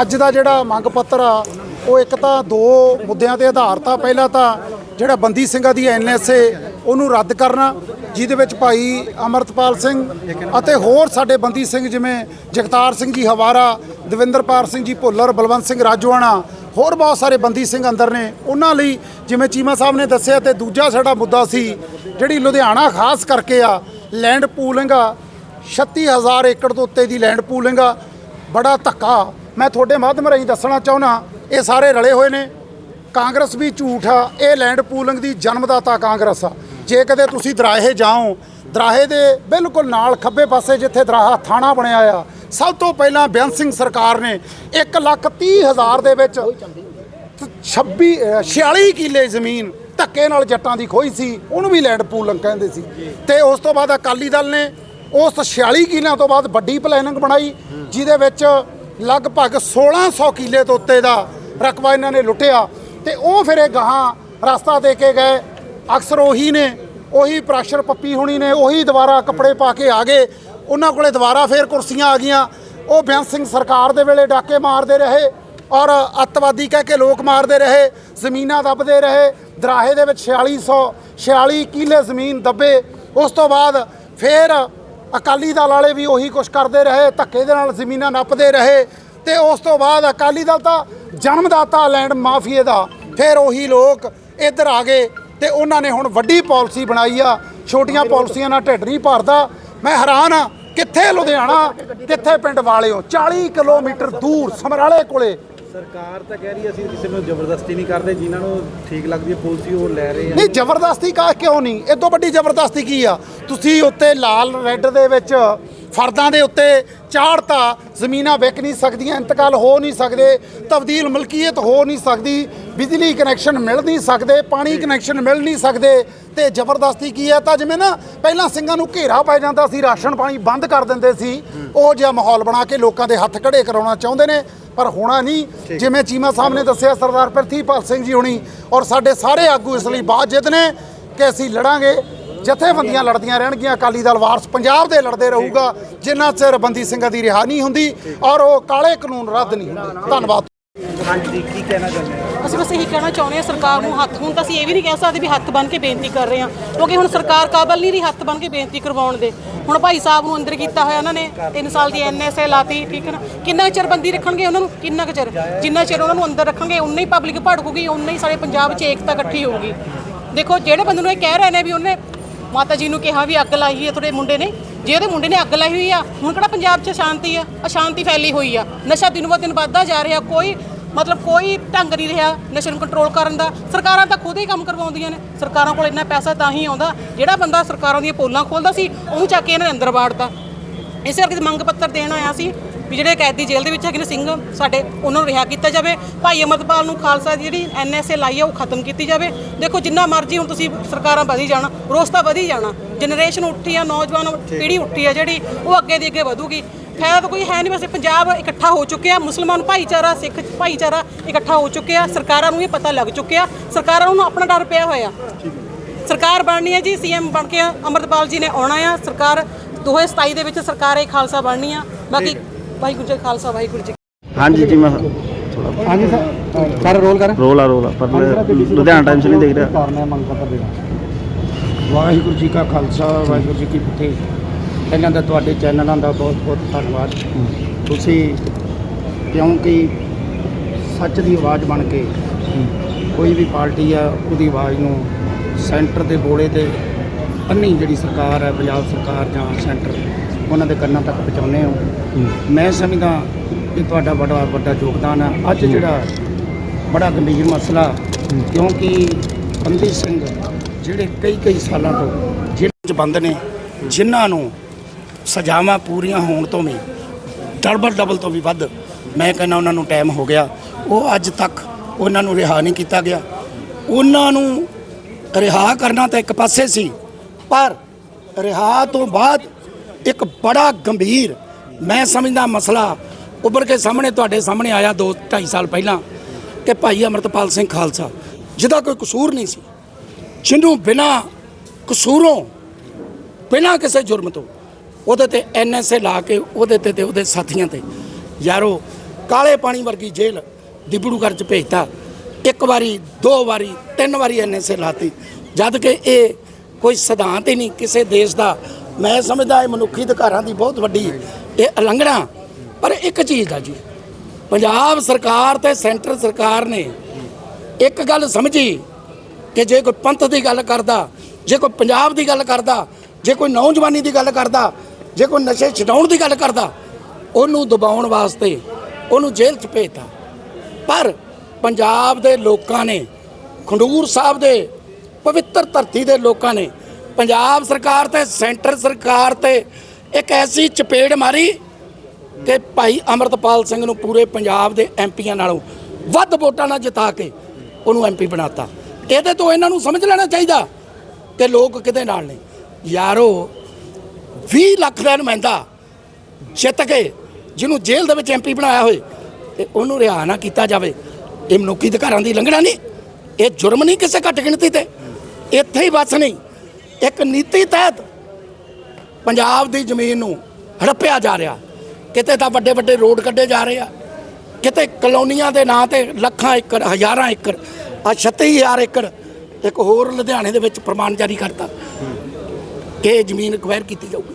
ਅੱਜ ਦਾ ਜਿਹੜਾ ਮੰਗ ਪੱਤਰ ਆ, ਉਹ ਇੱਕ ਤਾਂ ਦੋ ਮੁੱਦਿਆਂ ਤੇ ਆਧਾਰਿਤ ਆ ਪਹਿਲਾ ਤਾਂ ਜਿਹੜਾ ਬੰਦੀ ਸਿੰਘਾਂ ਦੀ ਐਨਐਸਏ ਉਹਨੂੰ ਰੱਦ ਕਰਨਾ, ਜਿਹਦੇ ਵਿੱਚ ਭਾਈ ਅਮਰਤਪਾਲ ਸਿੰਘ ਅਤੇ ਹੋਰ ਸਾਡੇ ਬੰਦੀ ਸਿੰਘ ਜਿਵੇਂ ਜਗਤਾਰ ਸਿੰਘ ਜੀ ਹਵਾਰਾ, ਦਵਿੰਦਰਪਾਲ ਸਿੰਘ ਜੀ ਭੁੱਲਰ, ਬਲਵੰਤ ਸਿੰਘ ਰਾਜੋਆਣਾ, ਹੋਰ ਬਹੁਤ ਸਾਰੇ ਬੰਦੀ ਸਿੰਘ ਅੰਦਰ ਨੇ। ਉਹਨਾਂ ਲਈ ਜਿਵੇਂ ਚੀਮਾ ਸਾਹਿਬ ਨੇ ਦੱਸਿਆ ਤੇ ਦੂਜਾ ਸਾਡਾ ਮੁੱਦਾ ਸੀ, ਜਿਹੜੀ ਲੁਧਿਆਣਾ ਖਾਸ ਕਰਕੇ ਆ, ਲੈਂਡ ਪੂਲਿੰਗ ਆ 36000 ਏਕੜ ਤੋਂ ਉੱਤੇ ਦੀ ਲੈਂਡ ਪੂਲਿੰਗ ਆ, ਬੜਾ ਧੱਕਾ ਮੈਂ ਤੁਹਾਡੇ ਮਾਧਿਅਮ ਰਾਹੀਂ ਦੱਸਣਾ ਚਾਹੁੰਦਾ ਇਹ ਸਾਰੇ ਰਲੇ ਹੋਏ ਨੇ। ਕਾਂਗਰਸ ਵੀ ਝੂਠ ਆ ਇਹ ਲੈਂਡ ਪੂਲਿੰਗ ਦੀ ਜਨਮਦਾਤਾ ਕਾਂਗਰਸ ਆ। ਜੇ ਕਦੇ ਤੁਸੀਂ ਦਰਾਹੇ ਜਾਓ ਦਰਾਹੇ ਦੇ ਬਿਲਕੁਲ ਨਾਲ ਖੱਬੇ ਪਾਸੇ ਜਿੱਥੇ ਦਰਾਹਾ ਥਾਣਾ ਬਣਿਆ ਆ ਸਭ ਤੋਂ ਪਹਿਲਾਂ ਬੇਅੰਤ ਸਿੰਘ ਸਰਕਾਰ ਨੇ 1 ਲੱਖ 30 ਹਜ਼ਾਰ ਦੇ ਵਿੱਚ 26 ਅ, 46 ਕਿੱਲੇ ਜ਼ਮੀਨ ਧੱਕੇ ਨਾਲ ਜੱਟਾਂ ਦੀ ਖੋਈ ਸੀ ਉਹਨੂੰ ਵੀ ਲੈਂਡ ਪੂਲਿੰਗ ਕਹਿੰਦੇ ਸੀ। ਤੇ ਉਸ ਤੋਂ ਬਾਅਦ ਅਕਾਲੀ ਦਲ ਨੇ ਉਸ 46 ਕਿੱਲਿਆਂ ਤੋਂ ਬਾਅਦ ਵੱਡੀ ਪਲੈਨਿੰਗ ਬਣਾਈ ਜਿਹਦੇ ਵਿੱਚ ਲਗਭਗ 1600 ਕਿੱਲੇ ਤੋਂ ਉੱਤੇ ਦਾ ਰਕਬਾ ਇਹਨਾਂ ਨੇ ਲੁੱਟਿਆ ਤੇ ਉਹ ਫਿਰ ਇਹ ਗਾਹਾਂ ਰਸਤਾ ਦੇ ਕੇ ਗਏ। ਅਕਸਰ ਉਹੀ ਨੇ, ਉਹੀ ਪ੍ਰੈਸ਼ਰ ਪੱਪੀ ਹੋਣੀ ਨੇ, ਉਹੀ ਦੁਬਾਰਾ ਕੱਪੜੇ ਪਾ ਕੇ ਆ ਗਏ। ਉਹਨਾਂ ਕੋਲੇ ਦੁਬਾਰਾ ਫੇਰ ਕੁਰਸੀਆਂ ਆ ਗਈਆਂ। ਉਹ ਬੇਅੰਤ ਸਿੰਘ ਸਰਕਾਰ ਦੇ ਵੇਲੇ ਡਾਕੇ ਮਾਰਦੇ ਰਹੇ ਔਰ ਅੱਤਵਾਦੀ ਕਹਿ ਕੇ ਲੋਕ ਮਾਰਦੇ ਰਹੇ, ਜ਼ਮੀਨਾਂ ਦੱਬਦੇ ਰਹੇ, ਦਰਾਹੇ ਦੇ ਵਿੱਚ 4600 46 ਕਿੱਲੇ ਜ਼ਮੀਨ ਦੱਬੇ। ਉਸ ਤੋਂ ਬਾਅਦ ਫਿਰ ਅਕਾਲੀ ਦਲ ਵਾਲੇ ਵੀ ਉਹੀ ਕੁਛ ਕਰਦੇ ਰਹੇ, ਧੱਕੇ ਦੇ ਨਾਲ ਜ਼ਮੀਨਾਂ ਨੱਪਦੇ ਰਹੇ ਤੇ ਉਸ ਤੋਂ ਬਾਅਦ ਅਕਾਲੀ ਦਲ ਤਾਂ ਜਨਮਦਾਤਾ ਲੈਂਡ ਮਾਫੀਏ ਦਾ, ਫਿਰ ਉਹੀ ਲੋਕ ਇੱਧਰ ਆ ਗਏ ਤੇ ਉਹਨਾਂ ਨੇ ਹੁਣ ਵੱਡੀ ਪਾਲਿਸੀ ਬਣਾਈ ਆ, ਛੋਟੀਆਂ ਪਾਲਿਸੀਆਂ ਨਾਲ ਢਿੱਡ ਨਹੀਂ ਭਰਦਾ। ਮੈਂ ਹੈਰਾਨ ਆ ਕਿੱਥੇ ਲੁਧਿਆਣਾ, ਕਿੱਥੇ ਪਿੰਡ ਵਾਲਿਓ 40 ਕਿਲੋਮੀਟਰ ਦੂਰ ਸਮਰਾਲੇ ਕੋਲੇ ਸਰਕਾਰ ਤਾਂ ਕਹਿ ਰਹੀ ਹੈ ਅਸੀਂ ਕਿਸੇ ਨੂੰ ਜ਼ਬਰਦਸਤੀ ਨਹੀਂ ਕਰਦੇ, ਜਿਨ੍ਹਾਂ ਨੂੰ ਠੀਕ ਲੱਗਦੀ ਹੈ ਪਾਲਿਸੀ ਉਹ ਲੈ ਰਹੇ ਆ। ਨਹੀਂ, ਜ਼ਬਰਦਸਤੀ ਕਾ ਕਿਉਂ ਨਹੀਂ? ਇਹ ਤੋਂ ਵੱਡੀ ਜ਼ਬਰਦਸਤੀ ਕੀ ਆ? ਤੁਸੀਂ ਉੱਤੇ ਲਾਲ, ਰੈੱਡ ਦੇ ਵਿੱਚ ਫਰਦਾਂ ਦੇ ਉੱਤੇ ਚਾੜਤਾ ਜ਼ਮੀਨਾਂ ਵਿਕ ਨਹੀਂ ਸਕਦੀਆਂ, ਇੰਤਕਾਲ ਹੋ ਨਹੀਂ ਸਕਦੇ, ਤਬਦੀਲ ਮਲਕੀਅਤ ਹੋ ਨਹੀਂ ਸਕਦੀ, ਬਿਜਲੀ ਕਨੈਕਸ਼ਨ ਮਿਲ ਨਹੀਂ ਸਕਦੇ, ਪਾਣੀ ਕਨੈਕਸ਼ਨ ਮਿਲ ਨਹੀਂ ਸਕਦੇ, ਤੇ ਜ਼ਬਰਦਸਤੀ ਕੀ ਹੈ ਤਾਂ ਜਿਵੇਂ ਨਾ ਪਹਿਲਾਂ ਸਿੰਘਾਂ ਨੂੰ ਘੇਰਾ ਪੈ ਜਾਂਦਾ ਸੀ, ਰਾਸ਼ਨ ਪਾਣੀ ਬੰਦ ਕਰ ਦਿੰਦੇ ਸੀ, ਉਹ ਜਿਹਾ ਮਾਹੌਲ ਬਣਾ ਕੇ ਲੋਕਾਂ ਦੇ ਹੱਥ ਖੜੇ ਕਰਾਉਣਾ ਚਾਹੁੰਦੇ ਨੇ। ਪਰ ਹੋਣਾ ਨਹੀਂ। ਜਿਵੇਂ ਚੀਮਾ ਸਾਹਿਬ ਨੇ ਦੱਸਿਆ ਸਰਦਾਰ ਪ੍ਰਿਥੀਪਾਲ ਸਿੰਘ ਜੀ ਹੁਣੀ ਔਰ ਸਾਡੇ ਸਾਰੇ ਆਗੂ ਇਸ ਲਈ ਬਾਤ ਜਿੱਤ ਨੇ ਕਿ ਅਸੀਂ ਲੜਾਂਗੇ। ਜਥੇਬੰਦੀਆਂ ਲੜਦੀਆਂ ਰਹਿਣਗੀਆਂ। ਅਕਾਲੀ ਦਲ ਵਾਰਸ ਪੰਜਾਬ ਦੇ ਲੜਦੇ ਰਹੂਗਾ। ਜਿੰਨਾ ਚਿਰ ਬੰਦੀ ਸਿੰਘਾਂ ਦੀ ਰਿਹਾ ਨਹੀਂ ਹੁੰਦੀ ਔਰ ਉਹ ਕਾਲੇ ਕਾਨੂੰਨ ਰੱਦ ਨਹੀਂ ਹੁੰਦੇ। ਧੰਨਵਾਦ। ਹਾਂਜੀ ਕੀ ਕਹਿਣਾ ਚਾਹੁੰਦੇ ਹੋ? ਅਸੀਂ ਬਸ ਇਹੀ ਕਹਿਣਾ ਚਾਹੁੰਦੇ ਹਾਂ ਸਰਕਾਰ ਨੂੰ ਹੱਥ, ਹੁਣ ਤਾਂ ਅਸੀਂ ਇਹ ਵੀ ਨਹੀਂ ਕਹਿ ਸਕਦੇ ਵੀ ਹੱਥ ਬੰਨ ਕੇ ਬੇਨਤੀ ਕਰ ਰਹੇ ਹਾਂ, ਕਿਉਂਕਿ ਹੁਣ ਸਰਕਾਰ ਕਾਬਲ ਨਹੀਂ ਰਹੀ ਹੱਥ ਬੰਨ ਕੇ ਬੇਨਤੀ ਕਰਵਾਉਣ ਦੇ। ਹੁਣ ਭਾਈ ਸਾਹਿਬ ਨੂੰ ਅੰਦਰ ਕੀਤਾ ਹੋਇਆ ਉਹਨਾਂ ਨੇ 3 ਸਾਲ ਦੀ ਐਨਐਸਏ ਲਾਤੀ, ਠੀਕ ਹੈ ਨਾ? ਕਿੰਨਾ ਚਿਰ ਬੰਦੀ ਰੱਖਣਗੇ ਉਹਨਾਂ ਨੂੰ? ਕਿੰਨਾ ਕੁ ਚਿਰ? ਜਿੰਨਾ ਚਿਰ ਉਹਨਾਂ ਨੂੰ ਅੰਦਰ ਰੱਖਣਗੇ ਉਨਾ ਹੀ ਪਬਲਿਕ ਭੜਕੂਗੀ ਉਨਾ ਹੀ ਸਾਡੇ ਪੰਜਾਬ 'ਚ ਏਕਤਾ ਇਕੱਠੀ ਹੋਊਗੀ। ਦੇਖੋ, ਜਿਹੜੇ ਬੰਦੇ ਨੂੰ ਇਹ ਕਹਿ ਰਹੇ ਨੇ ਵੀ ਉਹਨੇ ਮਾਤਾ ਜੀ ਨੂੰ ਕਿਹਾ ਵੀ ਅੱਗ ਲਾਈ ਹੈ ਤੁਹਾਡੇ ਮੁੰਡੇ ਨੇ, ਜੇ ਉਹਦੇ ਮੁੰਡੇ ਨੇ ਅੱਗ ਲਾਈ ਹੋਈ ਆ, ਹੁਣ ਕਿਹੜਾ ਪੰਜਾਬ 'ਚ ਸ਼ਾਂਤੀ ਆ? ਅਸ਼ਾਂਤੀ ਫੈਲੀ ਹੋਈ ਆ। ਨਸ਼ਾ ਦਿਨ ਬ ਦਿਨ ਵੱਧਦਾ ਜਾ ਰਿਹਾ, ਕੋਈ ਮਤਲਬ ਕੋਈ ਢੰਗ ਨਹੀਂ ਰਿਹਾ ਨਸ਼ੇ ਨੂੰ ਕੰਟਰੋਲ ਕਰਨ ਦਾ। ਸਰਕਾਰਾਂ ਤਾਂ ਖੁਦ ਹੀ ਕੰਮ ਕਰਵਾਉਂਦੀਆਂ ਨੇ। ਸਰਕਾਰਾਂ ਕੋਲ ਇੰਨਾ ਪੈਸਾ ਤਾਂ ਹੀ ਆਉਂਦਾ। ਜਿਹੜਾ ਬੰਦਾ ਸਰਕਾਰਾਂ ਦੀਆਂ ਪੋਲਾਂ ਖੋਲਦਾ ਸੀ, ਉਹਨੂੰ ਚੱਕ ਕੇ ਇਹਨਾਂ ਨੇ ਅੰਦਰ ਵਾੜਤਾ। ਇਸੇ ਕਰਕੇ ਮੰਗ ਪੱਤਰ ਦੇਣ ਆਇਆ ਸੀ ਵੀ ਜਿਹੜੇ ਕੈਦੀ ਜੇਲ੍ਹ ਦੇ ਵਿੱਚ ਹੈਗੇ ਨੇ, ਸਿੰਘ ਸਾਡੇ, ਉਹਨਾਂ ਨੂੰ ਰਿਹਾ ਕੀਤਾ ਜਾਵੇ। ਭਾਈ ਅਮਰਪਾਲ ਨੂੰ ਖਾਲਸਾ ਦੀ ਜਿਹੜੀ ਐਨਐਸਏ ਲਾਈ ਆ, ਉਹ ਖਤਮ ਕੀਤੀ ਜਾਵੇ। ਦੇਖੋ, ਜਿੰਨਾ ਮਰਜ਼ੀ ਹੁਣ ਤੁਸੀਂ ਸਰਕਾਰਾਂ ਵਧੀ ਜਾਣਾ, ਰੋਸ ਤਾਂ ਵਧੀ ਜਾਣਾ। ਜਨਰੇਸ਼ਨ ਉੱਠੀ ਆ, ਨੌਜਵਾਨ ਪੀੜ੍ਹੀ ਉੱਠੀ ਆ ਜਿਹੜੀ, ਉਹ ਅੱਗੇ ਦੀ ਅੱਗੇ ਵਧੂਗੀ। ਫਾਇਦਾ ਤਾਂ ਕੋਈ ਹੈ ਨਹੀਂ ਵੈਸੇ ਪੰਜਾਬ ਇਕੱਠਾ ਹੋ ਚੁੱਕਿਆ ਮੁਸਲਮਾਨ ਭਾਈਚਾਰਾ ਸਿੱਖ ਭਾਈਚਾਰਾ ਇਕੱਠਾ ਹੋ ਚੁੱਕਿਆ ਸਰਕਾਰਾਂ ਨੂੰ ਇਹ ਪਤਾ ਲੱਗ ਚੁੱਕਿਆ ਸਰਕਾਰਾਂ ਨੂੰ ਆਪਣਾ ਡਰ ਪਿਆ ਹੋਇਆ। ਸਰਕਾਰ ਬਣਨੀ ਹੈ ਜੀ ਸੀਐਮ ਬਣ ਕੇ ਅਮਰਪਾਲ ਜੀ ਨੇ ਆਉਣਾ ਆ ਸਰਕਾਰ 2027 ਦੇ ਵਿੱਚ ਸਰਕਾਰ ਇਹ ਖਾਲਸਾ ਬਣਨੀ ਆ। ਬਾਕੀ ਵਾਹਿਗੁਰੂ ਜੀ ਖਾਲਸਾ ਵਾਹਿਗੁਰੂ ਜੀ ਹਾਂਜੀ ਜੀ ਮੈਂ ਹਾਂਜੀ ਸਰ ਸਰ ਰੋਲ ਕਰ। ਰੋਲ ਆ ਰੋਲ ਆ ਪਰ ਲੁਧਿਆਣਾ ਟਾਈਮਸ ਨਹੀਂ ਦੇਖ ਰਿਹਾ। ਵਾਹਿਗੁਰੂ ਜੀ ਕਾ ਖਾਲਸਾ ਵਾਹਿਗੁਰੂ ਜੀ ਕੀ ਫਤਿਹ। ਪਹਿਲਾਂ ਤਾਂ ਤੁਹਾਡੇ ਚੈਨਲਾਂ ਦਾ ਬਹੁਤ ਬਹੁਤ ਧੰਨਵਾਦ। ਤੁਸੀਂ ਕਿਉਂਕਿ ਸੱਚ ਦੀ ਆਵਾਜ਼ ਬਣ ਕੇ ਕੋਈ ਵੀ ਪਾਰਟੀ ਆ ਉਹਦੀ ਆਵਾਜ਼ ਨੂੰ ਸੈਂਟਰ ਦੇ ਬੋਲੇ ਤੇ ਅੰਨੀ ਜਿਹੜੀ ਸਰਕਾਰ ਹੈ ਪੰਜਾਬ ਸਰਕਾਰ ਜਾਂ ਸੈਂਟਰ ਉਹਨਾਂ ਦੇ ਕੰਨਾਂ ਤੱਕ ਪਹੁੰਚਾਉਂਦੇ ਹੋ। ਮੈਂ ਸਮਝਦਾ ਕਿ ਤੁਹਾਡਾ ਬੜਾ ਵੱਡਾ ਯੋਗਦਾਨ ਹੈ ਅੱਜ ਜਿਹੜਾ ਬੜਾ ਗੰਭੀਰ ਮਸਲਾ ਕਿਉਂਕਿ ਬੰਦੀ ਸਿੰਘ ਜਿਹੜੇ ਕਈ ਕਈ ਸਾਲਾਂ ਤੋਂ ਜੇਲ੍ਹ 'ਚ ਬੰਦ ਨੇ ਜਿਨ੍ਹਾਂ ਨੂੰ ਸਜ਼ਾਵਾਂ ਪੂਰੀਆਂ ਹੋਣ ਤੋਂ ਵੀ, ਡਬਲ ਡਬਲ ਤੋਂ ਵੀ ਵੱਧ ਮੈਂ ਕਹਿੰਦਾ ਉਹਨਾਂ ਨੂੰ ਟਾਈਮ ਹੋ ਗਿਆ। ਉਹ ਅੱਜ ਤੱਕ ਉਹਨਾਂ ਨੂੰ ਰਿਹਾ ਨਹੀਂ ਕੀਤਾ ਗਿਆ। ਉਹਨਾਂ ਨੂੰ ਰਿਹਾ ਕਰਨਾ ਤਾਂ ਇੱਕ ਪਾਸੇ ਸੀ, ਪਰ ਰਿਹਾ ਤੋਂ ਬਾਅਦ ਇੱਕ ਬੜਾ ਗੰਭੀਰ, ਮੈਂ ਸਮਝਦਾ ਮਸਲਾ ਉੱਭਰ ਕੇ ਸਾਹਮਣੇ, ਤੁਹਾਡੇ ਸਾਹਮਣੇ ਆਇਆ 2 2.5 ਸਾਲ ਪਹਿਲਾਂ ਕਿ ਭਾਈ ਅਮਰਤਪਾਲ ਸਿੰਘ ਖਾਲਸਾ, ਜਿਹਦਾ ਕੋਈ ਕਸੂਰ ਨਹੀਂ ਸੀ। ਜਿਹਨੂੰ ਬਿਨਾ ਕਸੂਰੋਂ, ਬਿਨਾਂ ਕਿਸੇ ਜੁਰਮ ਤੋਂ ਉਹਦੇ ਤੇ ਐਨਐਸਏ ਲਾ ਕੇ ਉਹਦੇ ਤੇ ਤੇ ਉਹਦੇ ਸਾਥੀਆਂ ਤੇ। ਯਾਰੋ, ਕਾਲੇ ਪਾਣੀ ਵਰਗੀ ਜੇਲ੍ਹ ਡਿਬੜੂਗੜ੍ਹ ਚ ਭੇਜਤਾ। ਇੱਕ ਵਾਰੀ, ਦੋ ਵਾਰੀ, ਤਿੰਨ ਵਾਰੀ ਐਨਐਸਏ ਲਾਤੀ। ਜਦ ਕਿ ਇਹ ਕੋਈ ਸਿਧਾਂਤ ਹੀ ਨਹੀਂ ਕਿਸੇ ਦੇਸ਼ ਦਾ। ਮੈਂ ਸਮਝਦਾ ਇਹ ਮਨੁੱਖੀ ਅਧਿਕਾਰਾਂ ਦੀ ਬਹੁਤ ਵੱਡੀ ਇਹ ਉਲੰਘਣਾ। ਪਰ ਇੱਕ ਚੀਜ਼ ਦਾ ਜੀ, ਪੰਜਾਬ ਸਰਕਾਰ ਤੇ ਸੈਂਟਰ ਸਰਕਾਰ ਨੇ ਇੱਕ ਗੱਲ ਸਮਝੀ ਕਿ ਜੇ ਕੋਈ ਪੰਥ ਦੀ ਗੱਲ ਕਰਦਾ, ਜੇ ਕੋਈ ਪੰਜਾਬ ਦੀ ਗੱਲ ਕਰਦਾ, ਜੇ ਕੋਈ ਨੌਜਵਾਨੀ ਦੀ ਗੱਲ ਕਰਦਾ ਜੇ ਕੋਈ ਨਸ਼ੇ ਛਡਾਉਣ ਦੀ ਗੱਲ ਕਰਦਾ, ਉਹਨੂੰ ਦਬਾਉਣ ਵਾਸਤੇ ਉਹਨੂੰ ਜੇਲ੍ਹ 'ਚ ਭੇਜਤਾ। ਪਰ ਪੰਜਾਬ ਦੇ ਲੋਕਾਂ ਨੇ, ਖੰਡੂਰ ਸਾਹਿਬ ਦੇ ਪਵਿੱਤਰ ਧਰਤੀ ਦੇ ਲੋਕਾਂ ਨੇ ਪੰਜਾਬ ਸਰਕਾਰ ਤੇ, ਸੈਂਟਰ ਸਰਕਾਰ ਤੇ ਇੱਕ ਐਸੀ ਚਪੇੜ ਮਾਰੀ ਕਿ ਭਾਈ ਅਮਰਤਪਾਲ ਸਿੰਘ ਨੂੰ ਪੂਰੇ ਪੰਜਾਬ ਦੇ ਐਮਪੀਆਂ ਨਾਲੋਂ ਵੱਧ ਵੋਟਾਂ ਨਾਲ ਜਿਤਾ ਕੇ ਉਹਨੂੰ ਐਮਪੀ ਬਣਾਤਾ। ਇਹਦੇ ਤੋਂ ਇਹਨਾਂ ਨੂੰ ਸਮਝ ਲੈਣਾ ਚਾਹੀਦਾ ਕਿ ਲੋਕ ਕਿਤੇ ਨਾਲ ਨੇ। ਯਾਰੋ 20 ਲੱਖ ਦਾ ਨੁਮਾਇੰਦਾ ਜਿੱਤ ਕੇ ਜਿਹਨੂੰ ਜੇਲ੍ਹ ਦੇ ਵਿੱਚ ਐਮਪੀ ਬਣਾਇਆ ਹੋਏ ਤੇ ਉਹਨੂੰ ਰਿਹਾ ਨਾ ਕੀਤਾ ਜਾਵੇ। ਇਹ ਮਨੁੱਖੀ ਅਧਿਕਾਰਾਂ ਦੀ ਲੰਘਣਾ ਨਹੀਂ, ਇਹ ਜੁਰਮ ਨਹੀਂ ਕਿਸੇ ਘੱਟ ਗਿਣਤੀ ਤੇ। ਇੱਥੇ ਹੀ ਬਸ ਨਹੀਂ, ਇੱਕ ਨੀਤੀ ਤਹਿਤ ਪੰਜਾਬ ਦੀ ਜ਼ਮੀਨ ਨੂੰ ਹੜੱਪਿਆ ਜਾ ਰਿਹਾ। ਕਿਤੇ ਤਾਂ ਵੱਡੇ ਵੱਡੇ ਰੋਡ ਕੱਢੇ ਜਾ ਰਹੇ ਆ, ਕਿਤੇ ਕਲੋਨੀਆਂ ਦੇ ਨਾਂ ਤੇ ਲੱਖਾਂ ਏਕੜ, ਹਜ਼ਾਰਾਂ ਏਕੜ ਆ 36000 ਏਕੜ ਇੱਕ ਹੋਰ ਲੁਧਿਆਣੇ ਦੇ ਵਿੱਚ ਪ੍ਰਮਾਣ ਜਾਰੀ ਕਰਤਾ ਕਿ ਇਹ ਜ਼ਮੀਨ ਅਕਵਾਇਰ ਕੀਤੀ ਜਾਊਗੀ।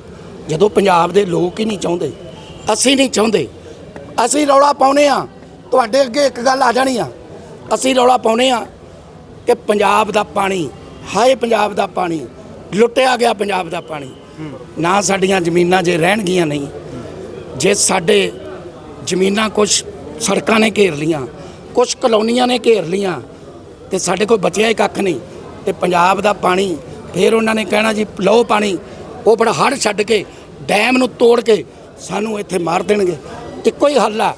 ਜਦੋਂ ਪੰਜਾਬ ਦੇ ਲੋਕ ਹੀ ਨਹੀਂ ਚਾਹੁੰਦੇ, ਅਸੀਂ ਨਹੀਂ ਚਾਹੁੰਦੇ, ਅਸੀਂ ਰੌਲਾ ਪਾਉਨੇ ਆ ਤੁਹਾਡੇ ਅੱਗੇ ਇੱਕ ਗੱਲ ਆ ਜਾਣੀ ਆ। ਅਸੀਂ ਰੌਲਾ ਪਾਉਨੇ ਆ ਕਿ ਪੰਜਾਬ ਦਾ ਪਾਣੀ, ਹਾਏ ਪੰਜਾਬ ਦਾ ਪਾਣੀ, ਲੁੱਟਿਆ ਗਿਆ ਪੰਜਾਬ ਦਾ ਪਾਣੀ। ਨਾ ਸਾਡੀਆਂ ਜ਼ਮੀਨਾਂ ਜੇ ਰਹਿਣਗੀਆਂ ਨਹੀਂ, ਜੇ ਸਾਡੇ ਜ਼ਮੀਨਾਂ ਕੁਝ ਸੜਕਾਂ ਨੇ ਘੇਰ ਲੀਆਂ ਕੁਝ ਕਲੋਨੀਆਂ ਨੇ ਘੇਰ ਲੀਆਂ ਤੇ ਸਾਡੇ ਕੋਲ ਬਚਿਆ ਹੀ ਕੱਖ ਨਹੀਂ, ਤੇ ਪੰਜਾਬ ਦਾ ਪਾਣੀ, ਫਿਰ ਉਹਨਾਂ ਨੇ ਕਹਿਣਾ ਜੀ, ਲਓ ਪਾਣੀ, ਉਹ ਬੜਾ ਹੜ ਛੱਡ ਕੇ ਡੈਮ ਨੂੰ ਤੋੜ ਕੇ ਸਾਨੂੰ ਇੱਥੇ ਮਾਰ ਦੇਣਗੇ। ਇੱਕੋ ਹੀ ਹੱਲ ਆ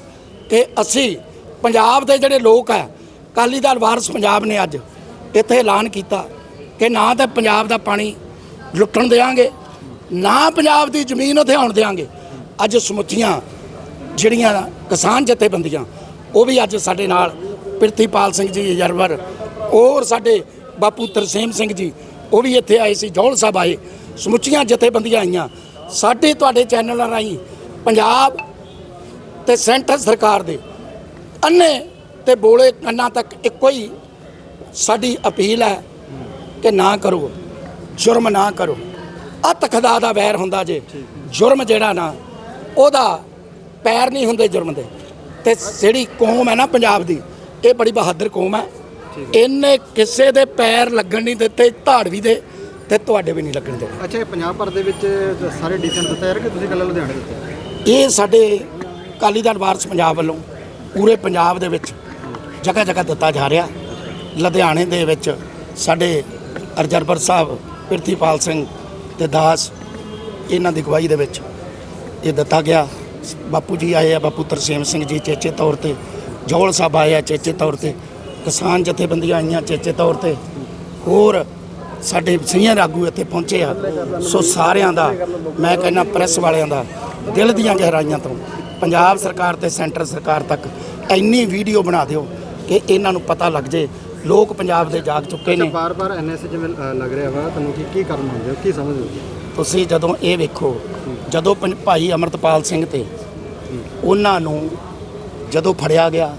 ਕਿ ਅਸੀਂ ਪੰਜਾਬ ਦੇ ਜਿਹੜੇ ਲੋਕ ਆ, ਅਕਾਲੀ ਦਲ ਵਾਰਸ ਪੰਜਾਬ ਨੇ ਅੱਜ ਇੱਥੇ ਐਲਾਨ ਕੀਤਾ ਕਿ ਨਾ ਤਾਂ ਪੰਜਾਬ ਦਾ ਪਾਣੀ ਲੁੱਟਣ ਦੇਵਾਂਗੇ ਨਾ ਪੰਜਾਬ ਦੀ ਜ਼ਮੀਨ ਉੱਥੇ ਆਉਣ ਦੇਵਾਂਗੇ ਅੱਜ ਸਮੁੱਚੀਆਂ ਜਿਹੜੀਆਂ ਕਿਸਾਨ ਜਥੇਬੰਦੀਆਂ, ਉਹ ਵੀ ਅੱਜ ਸਾਡੇ ਨਾਲ ਪ੍ਰਿਤੀਪਾਲ ਸਿੰਘ ਜੀ, ਜਰਵਰ ਔਰ ਸਾਡੇ ਬਾਪੂ ਤਰਸੇਮ ਸਿੰਘ ਜੀ, ਉਹ ਵੀ ਇੱਥੇ ਆਏ ਸੀ ਜੌਲ ਸਾਹਿਬ ਆਏ। ਸਮੁੱਚੀਆਂ ਜਥੇਬੰਦੀਆਂ ਆਈਆਂ। ਸਾਡੇ ਤੁਹਾਡੇ ਚੈਨਲਾਂ ਰਾਹੀਂ ਪੰਜਾਬ ਤੇ ਸੈਂਟਰ ਸਰਕਾਰ ਦੇ ਅੰਨੇ ਤੇ ਬੋਲੇ ਕੰਨਾਂ ਤੱਕ ਇੱਕੋ ਹੀ ਸਾਡੀ ਅਪੀਲ ਹੈ ਕਿ ਨਾ ਕਰੋ ਜੁਰਮ ਨਾ ਕਰੋ। ਅਤ ਖੁਦਾ ਦਾ ਵੈਰ ਹੁੰਦਾ ਜੇ ਜੁਰਮ ਜਿਹੜਾ ਨਾ ਉਹਦਾ ਪੈਰ ਨਹੀਂ ਹੁੰਦੇ ਜੁਰਮ ਦੇ। ਤੇ ਜਿਹੜੀ ਕੌਮ ਹੈ ਨਾ ਪੰਜਾਬ ਦੀ ਇਹ ਬੜੀ ਬਹਾਦਰ ਕੌਮ ਹੈ। ਇਹਨੇ ਕਿਸੇ ਦੇ ਪੈਰ ਲੱਗਣ ਨਹੀਂ ਦਿੱਤੇ ਧਾੜਵੀ ਦੇ। ਤੇ ਤੁਹਾਡੇ ਵੀ ਨਹੀਂ ਲੱਗਣ ਦੇਣੇ। ਅੱਛਾ ਇਹ ਪੰਜਾਬ ਭਰ ਦੇ ਵਿੱਚ ਸਾਰੇ ਡਿਸੀਜਨ ਦਿੱਤਾ ਯਾਰ ਕਿ ਤੁਸੀਂ ਕੱਲਾ ਲੁਧਿਆਣੇ ਦਿੱਤੇ ਇਹ ਸਾਡੇ ਅਕਾਲੀ ਦਲ ਵਾਰਸ ਪੰਜਾਬ ਵੱਲੋਂ ਪੂਰੇ ਪੰਜਾਬ ਦੇ ਵਿੱਚ ਜਗ੍ਹਾ ਜਗ੍ਹਾ ਦਿੱਤਾ ਜਾ ਰਿਹਾ। ਲੁਧਿਆਣੇ ਦੇ ਵਿੱਚ ਸਾਡੇ ਅਰਜਰਬਰ ਸਾਹਿਬ ਪ੍ਰਿਥੀਪਾਲ ਸਿੰਘ ਤੇ ਦਾਸ ਇਹਨਾਂ ਦੀ ਅਗਵਾਈ ਦੇ ਵਿੱਚ ਇਹ ਦਿੱਤਾ ਗਿਆ। ਬਾਪੂ ਜੀ ਆਏ ਆ ਬਾਪੂ ਤਰਸੇਮ ਸਿੰਘ ਜੀ ਚੇਚੇ ਤੌਰ ਤੇ ਜੋਲ ਸਾਹਿਬ ਆਏ ਆ ਚੇਚੇ ਤੌਰ ਤੇ ਕਿਸਾਨ ਜਥੇਬੰਦੀਆਂ ਆਈਆਂ ਚੇਚੇ ਤੌਰ ਤੇ ਹੋਰ ਸਾਡੇ ਸੀਨੀਅਰ ਆਗੂ ਇੱਥੇ ਪਹੁੰਚੇ ਆ। ਸੋ ਸਾਰਿਆਂ ਦਾ ਮੈਂ ਕਹਿੰਦਾ ਪ੍ਰੈਸ ਵਾਲਿਆਂ ਦਾ ਦਿਲ ਦੀਆਂ ਗਹਿਰਾਈਆਂ ਤੋਂ ਪੰਜਾਬ ਸਰਕਾਰ ਤੇ ਸੈਂਟਰ ਸਰਕਾਰ ਤੱਕ ਇੰਨੀ ਵੀਡੀਓ ਬਣਾ ਦਿਓ ਕਿ ਇਹਨਾਂ ਨੂੰ ਪਤਾ ਲੱਗ ਜੇ। ਲੋਕ ਪੰਜਾਬ ਦੇ ਜਾਗ ਚੁੱਕੇ ਨੇ। ਬਾਰ-ਬਾਰ ਐਨਐਸਏ ਜਿਵੇਂ ਲੱਗ ਰਿਹਾ ਵਾ ਤੁਹਾਨੂੰ ਕੀ ਕੀ ਕਾਰਨ ਹੁੰਦੇ ਹੋ? ਕੀ ਸਮਝਦੇ ਹੋ? ਤੁਸੀਂ ਜਦੋਂ ਇਹ ਵੇਖੋ ਜਦੋਂ ਭਾਈ ਅਮਰਤਪਾਲ ਸਿੰਘ ਤੇ ਉਹਨਾਂ ਨੂੰ ਜਦੋਂ ਫੜਿਆ ਗਿਆ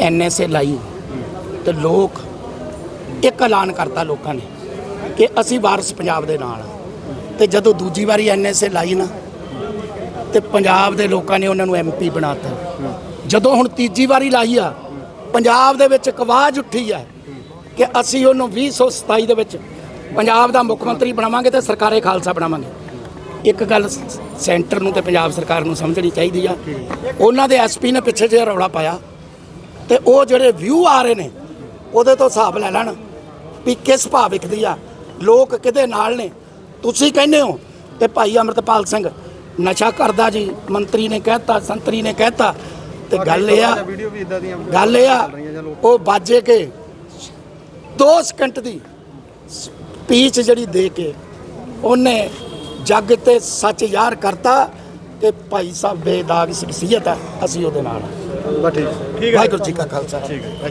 ਐਨਐਸਏ ਲਾਈ ਤੇ ਲੋਕ ਇੱਕ ਐਲਾਨ ਕਰਤਾ ਲੋਕਾਂ ਨੇ ਕਿ ਅਸੀਂ ਵਾਰਸ ਪੰਜਾਬ ਦੇ ਨਾਲ ਹਾਂ। ਤੇ ਜਦੋਂ ਦੂਜੀ ਵਾਰੀ ਐਨਐਸਏ ਲਾਈ ਨਾ, ਤੇ ਪੰਜਾਬ ਦੇ ਲੋਕਾਂ ਨੇ ਉਹਨਾਂ ਨੂੰ ਐਮਪੀ ਬਣਾਤਾ। ਜਦੋਂ ਹੁਣ ਤੀਜੀ ਵਾਰੀ ਲਾਈ ਆ, ਪੰਜਾਬ ਦੇ ਵਿੱਚ ਇੱਕ ਆਵਾਜ਼ ਉੱਠੀ ਆ ਕਿ ਅਸੀਂ ਉਹਨੂੰ 2027 ਦੇ ਵਿੱਚ ਪੰਜਾਬ ਦਾ ਮੁੱਖ ਮੰਤਰੀ ਬਣਾਵਾਂਗੇ ਤੇ ਸਰਕਾਰੇ ਖਾਲਸਾ ਬਣਾਵਾਂਗੇ। ਇੱਕ ਗੱਲ ਸੈਂਟਰ ਨੂੰ ਤੇ ਪੰਜਾਬ ਸਰਕਾਰ ਨੂੰ ਸਮਝਣੀ ਚਾਹੀਦੀ ਆ। ਉਹਨਾਂ ਦੇ ਐਸਪੀ ਨੇ ਪਿੱਛੇ ਜਿਹਾ ਰੌਲਾ ਪਾਇਆ ਤੇ ਉਹ ਜਿਹੜੇ ਵਿਊ ਆ ਰਹੇ ਨੇ ਉਹਦੇ ਤੋਂ ਹਿਸਾਬ ਲੈ ਲੈਣ ਵੀ ਕਿਸ ਭਾਅ ਵਿਕਦੀ ਆ। ਲੋਕ ਕਿਹਦੇ ਨਾਲ ਨੇ? ਤੁਸੀਂ ਕਹਿੰਦੇ ਹੋ। ਕਿ ਭਾਈ ਅਮਰਤਪਾਲ ਸਿੰਘ ਨਸ਼ਾ ਕਰਦਾ ਜੀ ਮੰਤਰੀ ਨੇ ਕਹਿਤਾ ਸੰਤਰੀ ਨੇ ਕਹਿਤਾ। ਤੇ ਗੱਲ ਇਹ ਆ ਗੱਲ ਇਹ ਆ ਉਹ ਬਾਜੇ ਕੇ 2 ਸਕਿੰਟ ਦੀ ਸਪੀਚ ਜਿਹੜੀ ਦੇ ਕੇ ਉਹਨੇ ਜੱਗ ਤੇ ਸੱਚ ਯਾਰ ਕਰਤਾ ਕਿ ਭਾਈ ਸਾਹਿਬ ਬੇਦਾਗ ਸ਼ਖਸੀਅਤ ਆ ਅਸੀਂ ਉਹਦੇ ਨਾਲ ਠੀਕ ਠੀਕ। ਹੈ ਵਾਹਿਗੁਰੂ ਜੀ ਕਾ ਖਾਲਸਾ। ਠੀਕ ਹੈ।